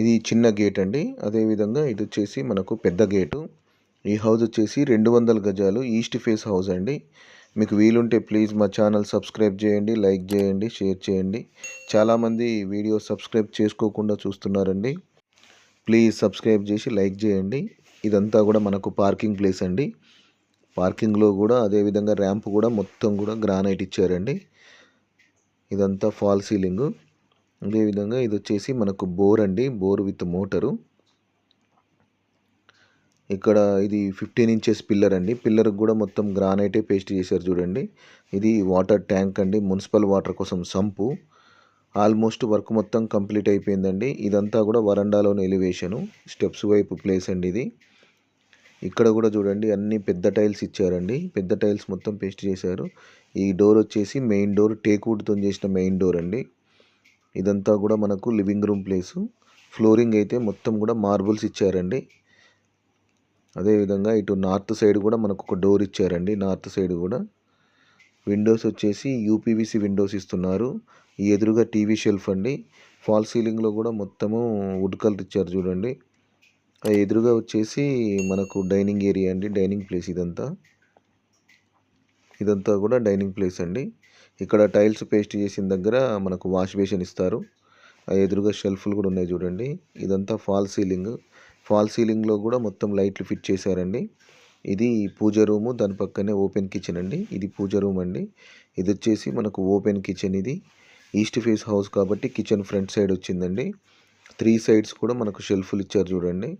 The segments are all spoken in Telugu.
ఇది చిన్న గేట్ అండి. అదేవిధంగా ఇది వచ్చేసి మనకు పెద్ద గేటు ఈ హౌస్ వచ్చేసి రెండు వందల గజాలు ఈస్ట్ ఫేస్ హౌస్ అండి. మీకు వీలుంటే ప్లీజ్ మా ఛానల్ సబ్స్క్రైబ్ చేయండి లైక్ చేయండి షేర్ చేయండి. చాలామంది వీడియో సబ్స్క్రైబ్ చేసుకోకుండా చూస్తున్నారండి. ప్లీజ్ సబ్స్క్రైబ్ చేసి లైక్ చేయండి. ఇదంతా కూడా మనకు పార్కింగ్ ప్లేస్ అండి. పార్కింగ్లో కూడా అదేవిధంగా ర్యాంప్ కూడా మొత్తం కూడా గ్రానైట్ ఇచ్చారండి. ఇదంతా ఫాల్ సీలింగు అదేవిధంగా ఇది వచ్చేసి మనకు బోర్ అండి. Bore with motor. ఇక్కడ ఇది ఫిఫ్టీన్ ఇంచెస్ పిల్లర్ అండి. పిల్లర్ కూడా మొత్తం గ్రానైటే పేస్ట్ చేశారు చూడండి. ఇది వాటర్ ట్యాంక్ అండి. మున్సిపల్ వాటర్ కోసం సంపు. ఆల్మోస్ట్ వర్క్ మొత్తం కంప్లీట్ అయిపోయిందండి. ఇదంతా కూడా వరండాలోని ఎలివేషను. స్టెప్స్ వైపు ప్లేస్ అండి ఇది. ఇక్కడ కూడా చూడండి అన్ని పెద్ద టైల్స్ ఇచ్చారండి. పెద్ద టైల్స్ మొత్తం పేస్ట్ చేశారు. ఈ డోర్ వచ్చేసి మెయిన్ డోర్ టేక్వుడ్తో చేసిన మెయిన్ డోర్ అండి. ఇదంతా కూడా మనకు లివింగ్ రూమ్ ప్లేసు. ఫ్లోరింగ్ అయితే మొత్తం కూడా మార్బుల్స్ ఇచ్చారండి. అదేవిధంగా ఇటు నార్త్ సైడ్ కూడా మనకు ఒక డోర్ ఇచ్చారండి నార్త్ సైడ్ కూడా. విండోస్ వచ్చేసి యూపీవీసీ విండోస్ ఇస్తున్నారు. ఈ ఎదురుగా టీవీ షెల్ఫ్ అండి. ఫాల్ సీలింగ్లో కూడా మొత్తము వుడ్ కలర్ ఇచ్చారు చూడండి. ఆ ఎదురుగా వచ్చేసి మనకు డైనింగ్ ఏరియా అండి డైనింగ్ ప్లేస్ ఇదంతా. ఇదంతా కూడా డైనింగ్ ప్లేస్ అండి. ఇక్కడ టైల్స్ పేస్ట్ చేసిన దగ్గర మనకు వాష్ బేసిన్ ఇస్తారు. ఆ ఎదురుగా షెల్ఫ్లు కూడా ఉన్నాయి చూడండి. ఇదంతా ఫాల్ సీలింగ్. ఫాల్ సీలింగ్లో కూడా మొత్తం లైట్లు ఫిట్ చేశారండి. ఇది పూజ రూము దాని పక్కనే ఓపెన్ కిచెన్ అండి. ఇది పూజ రూమ్ అండి. ఇది వచ్చేసి మనకు ఓపెన్ కిచెన్ ఇది. ఈస్ట్ ఫేస్ హౌస్ కాబట్టి కిచెన్ ఫ్రంట్ సైడ్ వచ్చిందండి. త్రీ సైడ్స్ కూడా మనకు షెల్ఫ్లు ఇచ్చారు చూడండి.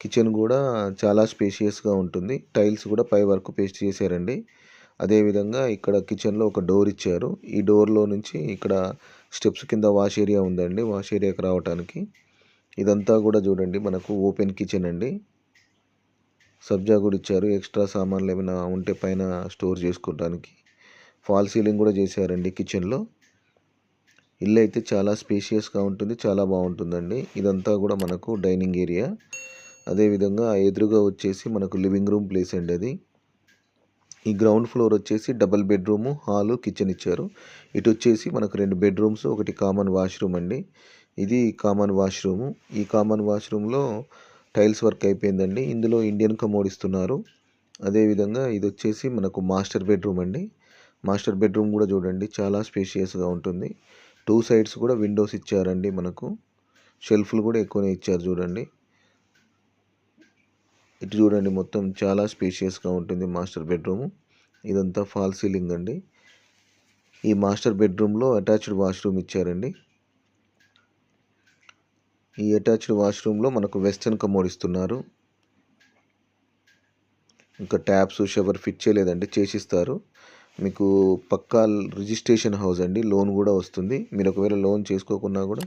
కిచెన్ కూడా చాలా స్పేషియస్గా ఉంటుంది. టైల్స్ కూడా పై వరకు పేస్ట్ చేశారండి. అదేవిధంగా ఇక్కడ కిచెన్లో ఒక డోర్ ఇచ్చారు. ఈ డోర్లో నుంచి ఇక్కడ స్టెప్స్ కింద వాష్ ఏరియా ఉందండి. వాష్ ఏరియాకి రావడానికి ఇదంతా కూడా చూడండి మనకు ఓపెన్ కిచెన్ అండి. సబ్జా కూడా ఇచ్చారు. ఎక్స్ట్రా సామాన్లు ఏమైనా ఉంటే పైన స్టోర్ చేసుకోవడానికి ఫాల్ సీలింగ్ కూడా చేశారండి కిచెన్లో. ఇల్లు అయితే చాలా స్పేషియస్గా ఉంటుంది చాలా బాగుంటుందండి. ఇదంతా కూడా మనకు డైనింగ్ ఏరియా. అదేవిధంగా ఎదురుగా వచ్చేసి మనకు లివింగ్ రూమ్ ప్లేస్ అండి అది. ఈ గ్రౌండ్ ఫ్లోర్ వచ్చేసి డబల్ బెడ్రూము హాలు కిచెన్ ఇచ్చారు. ఇటు వచ్చేసి మనకు రెండు బెడ్రూమ్స్ ఒకటి కామన్ వాష్రూమ్ అండి. ఇది కామన్ వాష్రూము. ఈ కామన్ వాష్రూమ్లో టైల్స్ వర్క్ అయిపోయిందండి. ఇందులో ఇండియన్ కమోడ్ ఇస్తున్నారు. అదేవిధంగా ఇది వచ్చేసి మనకు మాస్టర్ బెడ్రూమ్ అండి. మాస్టర్ బెడ్రూమ్ కూడా చూడండి చాలా స్పేషియస్గా ఉంటుంది. టూ సైడ్స్ కూడా విండోస్ ఇచ్చారండి మనకు. షెల్ఫ్లు కూడా ఎక్కువనే ఇచ్చారు చూడండి. ఇటు చూడండి మొత్తం చాలా స్పేషియస్గా ఉంటుంది మాస్టర్ బెడ్రూమ్ ఇదంతా ఫాల్ సీలింగ్ అండి. ఈ మాస్టర్ బెడ్రూమ్లో అటాచ్డ్ వాష్రూమ్ ఇచ్చారండి. ఈ అటాచ్డ్ వాష్రూమ్లో మనకు వెస్టర్న్ కమోడ్ ఇస్తున్నారు. ఇంకా ట్యాప్స్ షవర్ ఫిట్ చేయలేదండి చేసిస్తారు. మీకు పక్కా రిజిస్ట్రేషన్ హౌస్ అండి లోన్ కూడా వస్తుంది. మీరు ఒకవేళ లోన్ చేసుకోకున్నా కూడా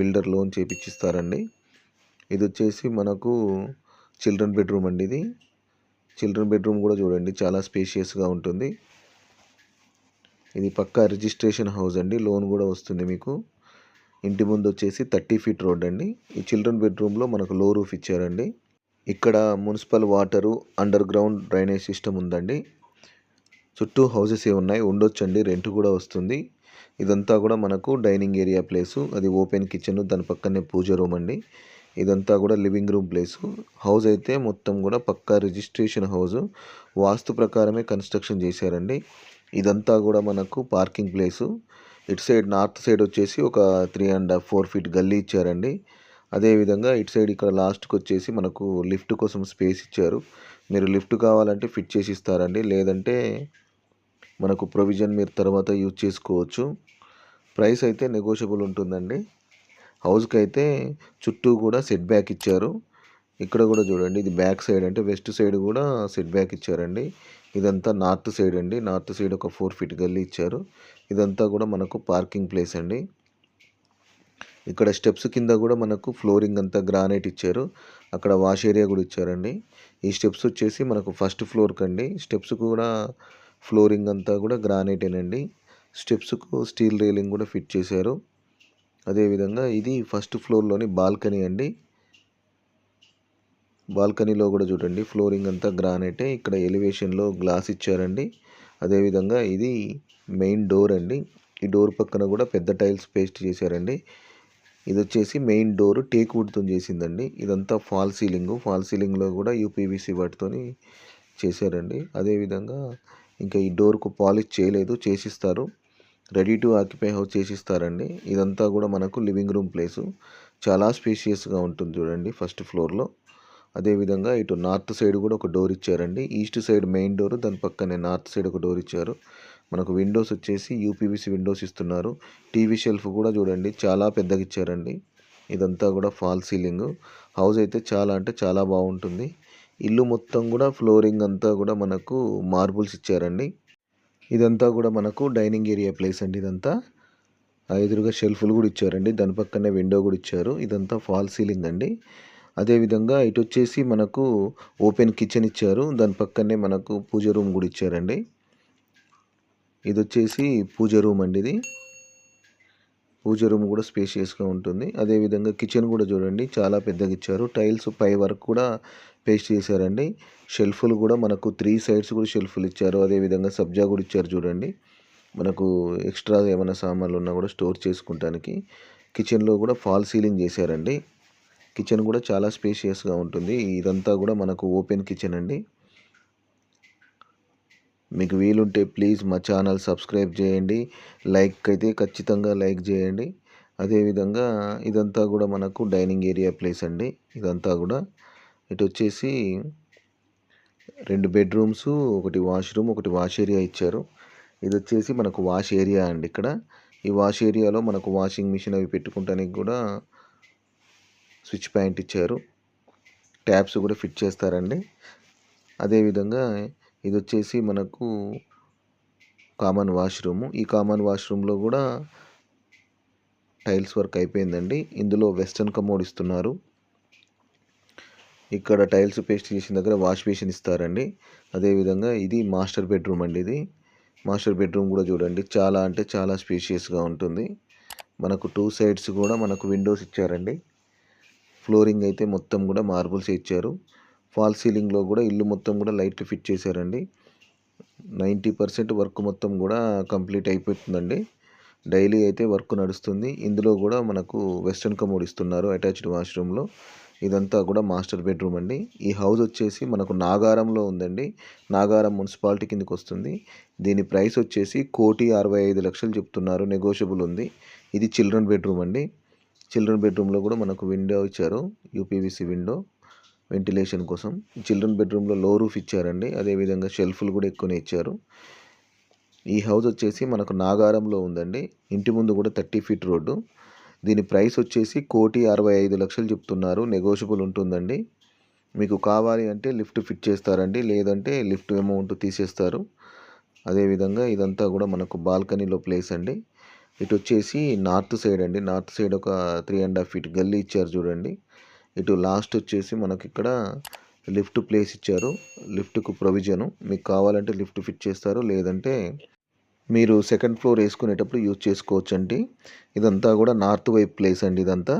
బిల్డర్ లోన్ చేపించిస్తారండి ఇది వచ్చేసి మనకు చిల్డ్రన్ బెడ్రూమ్ అండి ఇది. చిల్డ్రన్ బెడ్రూమ్ కూడా చూడండి చాలా స్పేషియస్గా ఉంటుంది. ఇది పక్కా రిజిస్ట్రేషన్ హౌస్ అండి లోన్ కూడా వస్తుంది మీకు. ఇంటి ముందు వచ్చేసి థర్టీ ఫీట్ రోడ్ అండి. ఈ చిల్డ్రన్ బెడ్రూమ్లో మనకు లో రూఫ్ ఇచ్చారండి. ఇక్కడ municipal water underground drainage system ఉందండి. చుట్టూ హౌసెస్ ఏ ఉన్నాయి? ఉండొచ్చండి రెంట్ కూడా వస్తుంది. ఇదంతా కూడా మనకు డైనింగ్ ఏరియా ప్లేసు అది ఓపెన్ కిచెన్ దాని పక్కనే పూజ రూమ్ అండి. ఇదంతా కూడా లివింగ్ రూమ్ ప్లేసు. హౌస్ అయితే మొత్తం కూడా పక్కా రిజిస్ట్రేషన్ హౌస్. వాస్తు ప్రకారమే కన్స్ట్రక్షన్ చేశారండి. ఇదంతా కూడా మనకు పార్కింగ్ ప్లేసు. ఇటు సైడ్ నార్త్ సైడ్ వచ్చేసి ఒక త్రీ అండ్ ఫోర్ ఫీట్ గల్లీ ఇచ్చారండి. అదేవిధంగా ఇటు సైడ్ ఇక్కడ లాస్ట్కి వచ్చేసి మనకు లిఫ్ట్ కోసం స్పేస్ ఇచ్చారు. మీరు లిఫ్ట్ కావాలంటే ఫిట్ చేసి ఇస్తారండి. లేదంటే మనకు ప్రొవిజన్ మీరు తర్వాత యూజ్ చేసుకోవచ్చు. ప్రైస్ అయితే నెగోషియబుల్ ఉంటుందండి. హౌస్కి అయితే చుట్టూ కూడా సెట్ బ్యాక్ ఇచ్చారు. ఇక్కడ కూడా చూడండి ఇది బ్యాక్ సైడ్ అంటే వెస్ట్ సైడ్ కూడా సెట్ బ్యాక్ ఇచ్చారండి. ఇదంతా నార్త్ సైడ్ అండి. నార్త్ సైడ్ ఒక ఫోర్ ఫీట్ గల్లీ ఇచ్చారు. ఇదంతా కూడా మనకు పార్కింగ్ ప్లేస్ అండి. ఇక్కడ స్టెప్స్ కింద కూడా మనకు ఫ్లోరింగ్ అంతా గ్రానైట్ ఇచ్చారు. అక్కడ వాష్ ఏరియా కూడా ఇచ్చారండి. ఈ స్టెప్స్ వచ్చేసి మనకు ఫస్ట్ ఫ్లోర్ కండి. స్టెప్స్ కూడా ఫ్లోరింగ్ అంతా కూడా గ్రానైటేనండి. స్టెప్స్కు స్టీల్ రైలింగ్ కూడా ఫిట్ చేశారు. అదేవిధంగా ఇది ఫస్ట్ ఫ్లోర్లోని బాల్కనీ అండి. బాల్కనీలో కూడా చూడండి ఫ్లోరింగ్ అంతా గ్రానైటే. ఇక్కడ ఎలివేషన్లో గ్లాస్ ఇచ్చారండి. అదేవిధంగా ఇది మెయిన్ డోర్ అండి. ఈ డోర్ పక్కన కూడా పెద్ద టైల్స్ పేస్ట్ చేశారండి. ఇది వచ్చేసి మెయిన్ డోర్ టేక్ వుడ్తో చేసిందండి. ఇదంతా ఫాల్ సీలింగ్. ఫాల్ సీలింగ్లో కూడా యూపీవీసీ వాటితోని చేశారండి. అదేవిధంగా ఇంకా ఈ డోర్కు పాలిష్ చేయలేదు చేసిస్తారు. రెడీ టు ఆక్యుపై హౌస్ చేసిస్తారండి. ఇదంతా కూడా మనకు లివింగ్ రూమ్ ప్లేసు. చాలా స్పేషియస్గా ఉంటుంది చూడండి ఫస్ట్ ఫ్లోర్లో. అదేవిధంగా ఇటు నార్త్ సైడ్ కూడా ఒక డోర్ ఇచ్చారండి. ఈస్ట్ సైడ్ మెయిన్ డోర్ దాని పక్కనే నార్త్ సైడ్ ఒక డోర్ ఇచ్చారు. మనకు విండోస్ వచ్చేసి యూపీవీసీ విండోస్ ఇస్తున్నారు. టీవీ షెల్ఫ్ కూడా చూడండి చాలా పెద్దగా ఇచ్చారండి. ఇదంతా కూడా ఫాల్ సీలింగ్. హౌస్ అయితే చాలా అంటే చాలా బాగుంటుంది. ఇల్లు మొత్తం కూడా ఫ్లోరింగ్ అంతా కూడా మనకు మార్బుల్స్ ఇచ్చారండి. ఇదంతా కూడా మనకు డైనింగ్ ఏరియా ప్లేస్ అండి ఇదంతా. ఎదురుగా షెల్ఫ్లు కూడా ఇచ్చారండి. దాని పక్కనే విండో కూడా ఇచ్చారు. ఇదంతా ఫాల్ సీలింగ్ అండి. అదేవిధంగా ఇటు వచ్చేసి మనకు ఓపెన్ కిచెన్ ఇచ్చారు. దాని పక్కనే మనకు పూజ రూమ్ కూడా ఇచ్చారండి. ఇది వచ్చేసి పూజ రూమ్ అండి ఇది. పూజ రూమ్ కూడా స్పేషియస్గా ఉంటుంది. అదేవిధంగా కిచెన్ కూడా చూడండి చాలా పెద్దగా ఇచ్చారు. టైల్స్ పై వరకు కూడా పేస్ట్ చేశారండి. షెల్ఫ్లు కూడా మనకు త్రీ సైడ్స్ కూడా షెల్ఫ్లు ఇచ్చారు. అదేవిధంగా సబ్జా కూడా ఇచ్చారు చూడండి. మనకు ఎక్స్ట్రా ఏమైనా సామాన్లు ఉన్నా కూడా స్టోర్ చేసుకుంటానికి. కిచెన్లో కూడా ఫాల్ సీలింగ్ చేశారండి. కిచెన్ కూడా చాలా స్పేషియస్గా ఉంటుంది. ఇదంతా కూడా మనకు ఓపెన్ కిచెన్ అండి. మీకు వీలుంటే ప్లీజ్ మా ఛానల్ సబ్స్క్రైబ్ చేయండి. లైక్ అయితే ఖచ్చితంగా లైక్ చేయండి. అదేవిధంగా ఇదంతా కూడా మనకు డైనింగ్ ఏరియా ప్లేస్ అండి. ఇదంతా కూడా ఇటు వచ్చేసి రెండు బెడ్రూమ్స్ ఒకటి వాష్రూమ్ ఒకటి వాష్ ఏరియా ఇచ్చారు. ఇది వచ్చేసి మనకు వాష్ ఏరియా అండి ఇక్కడ. ఈ వాష్ ఏరియాలో మనకు వాషింగ్ మిషన్ అవి పెట్టుకుంటానికి కూడా స్విచ్ పాయింట్ ఇచ్చారు. ట్యాప్స్ కూడా ఫిట్ చేస్తారండి. అదేవిధంగా ఇది వచ్చేసి మనకు కామన్ వాష్రూమ్. ఈ కామన్ వాష్రూమ్లో కూడా టైల్స్ వర్క్ అయిపోయిందండి. ఇందులో వెస్టర్న్ కమోడ్ ఇస్తున్నారు. ఇక్కడ టైల్స్ పేస్ట్ చేసిన దగ్గర వాష్ బేసిన్ ఇస్తారండి. అదేవిధంగా ఇది మాస్టర్ బెడ్రూమ్ అండి ఇది. మాస్టర్ బెడ్రూమ్ కూడా చూడండి. చాలా అంటే చాలా స్పేషియస్గా ఉంటుంది. మనకు టూ సైడ్స్ కూడా మనకు విండోస్ ఇచ్చారండి. ఫ్లోరింగ్ అయితే మొత్తం కూడా మార్బుల్స్ ఇచ్చారు. ఫాల్ సీలింగ్లో కూడా ఇల్లు మొత్తం కూడా లైట్లు ఫిట్ చేశారండి. నైంటీ పర్సెంట్ వర్క్ మొత్తం కూడా కంప్లీట్ అయిపోతుందండి. డైలీ అయితే వర్క్ నడుస్తుంది. ఇందులో కూడా మనకు వెస్ట్రన్ కమోడ్ ఇస్తున్నారు అటాచ్డ్ వాష్రూమ్లో. ఇదంతా కూడా మాస్టర్ బెడ్రూమ్ అండి. ఈ హౌస్ వచ్చేసి మనకు నాగారంలో ఉందండి. నాగారం మున్సిపాలిటీ కిందకి వస్తుంది. దీని ప్రైస్ వచ్చేసి కోటి అరవై ఐదు లక్షలు చెప్తున్నారు. నెగోషియబుల్ ఉంది. ఇది చిల్డ్రన్ బెడ్రూమ్ అండి. చిల్డ్రన్ బెడ్రూమ్లో కూడా మనకు విండో ఇచ్చారు. UPVC window. వెంటిలేషన్ కోసం. చిల్డ్రన్ బెడ్రూమ్లో లో రూఫ్ ఇచ్చారండి. అదేవిధంగా షెల్ఫ్లు కూడా ఎక్కువనే ఇచ్చారు. ఈ హౌస్ వచ్చేసి మనకు నాగారంలో ఉందండి. ఇంటి ముందు కూడా థర్టీ ఫీట్ రోడ్డు. దీని ప్రైస్ వచ్చేసి కోటి అరవై ఐదు లక్షలు చెప్తున్నారు. నెగోషియబుల్ ఉంటుందండి. మీకు కావాలి అంటే లిఫ్ట్ ఫిట్ చేస్తారండి. లేదంటే లిఫ్ట్ అమౌంట్ తీసేస్తారు. అదేవిధంగా ఇదంతా కూడా మనకు బాల్కనీలో ప్లేస్ అండి. ఇటు వచ్చేసి నార్త్ సైడ్ అండి. నార్త్ సైడ్ ఒక త్రీ అండ్ హాఫ్ ఫీట్ గల్లీ ఇచ్చారు చూడండి. ఇటు లాస్ట్ వచ్చేసి మనకి ఇక్కడ లిఫ్ట్ ప్లేస్ ఇచ్చారు. లిఫ్ట్కు ప్రొవిజను. మీకు కావాలంటే లిఫ్ట్ ఫిట్ చేస్తారు. లేదంటే మీరు సెకండ్ ఫ్లోర్ వేసుకునేటప్పుడు యూజ్ చేసుకోవచ్చు అండి ఇదంతా కూడా నార్త్ వైపు ప్లేస్ అండి ఇదంతా.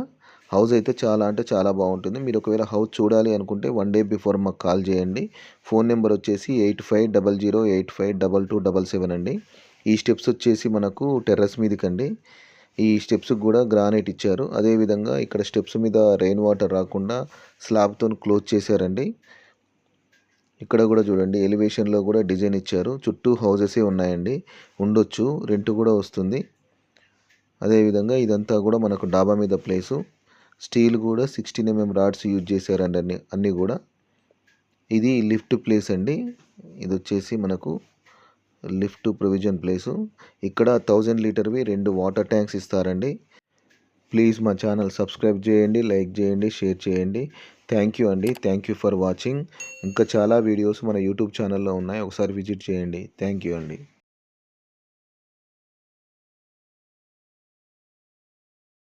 హౌస్ అయితే చాలా అంటే చాలా బాగుంటుంది. మీరు ఒకవేళ హౌస్ చూడాలి అనుకుంటే వన్ డే బిఫోర్ మాకు కాల్ చేయండి. ఫోన్ నెంబర్ వచ్చేసి eight five double zero eight five double two double seven అండి. ఈ స్టెప్స్ వచ్చేసి మనకు టెర్రస్ మీదకండి. ఈ స్టెప్స్కి కూడా గ్రానైట్ ఇచ్చారు. అదేవిధంగా ఇక్కడ స్టెప్స్ మీద రెయిన్ వాటర్ రాకుండా స్లాబ్తో క్లోజ్ చేశారండి. ఇక్కడ కూడా చూడండి ఎలివేషన్లో కూడా డిజైన్ ఇచ్చారు. చుట్టూ హౌజెసే ఉన్నాయండి. ఉండొచ్చు రెంట్ కూడా వస్తుంది. అదేవిధంగా ఇదంతా కూడా మనకు డాబా మీద ప్లేసు స్టీల్ కూడా సిక్స్టీన్ ఎంఎం రాడ్స్ యూజ్ చేశారండి అన్ని అన్నీ కూడా. ఇది లిఫ్ట్ ప్లేస్ అండి. ఇది వచ్చేసి మనకు లిఫ్ట్ ప్రొవిజన్ ప్లేసు. ఇక్కడ థౌజండ్ లీటర్వి రెండు వాటర్ ట్యాంక్స్ ఇస్తారండి. ప్లీజ్ మా ఛానల్ సబ్స్క్రైబ్ చేయండి లైక్ చేయండి షేర్ చేయండి. థ్యాంక్ యూ అండి. Thank you for watching. ఇంకా చాలా వీడియోస్ మన యూట్యూబ్ ఛానల్లో ఉన్నాయి. ఒకసారి విజిట్ చేయండి. థ్యాంక్ యూ అండి.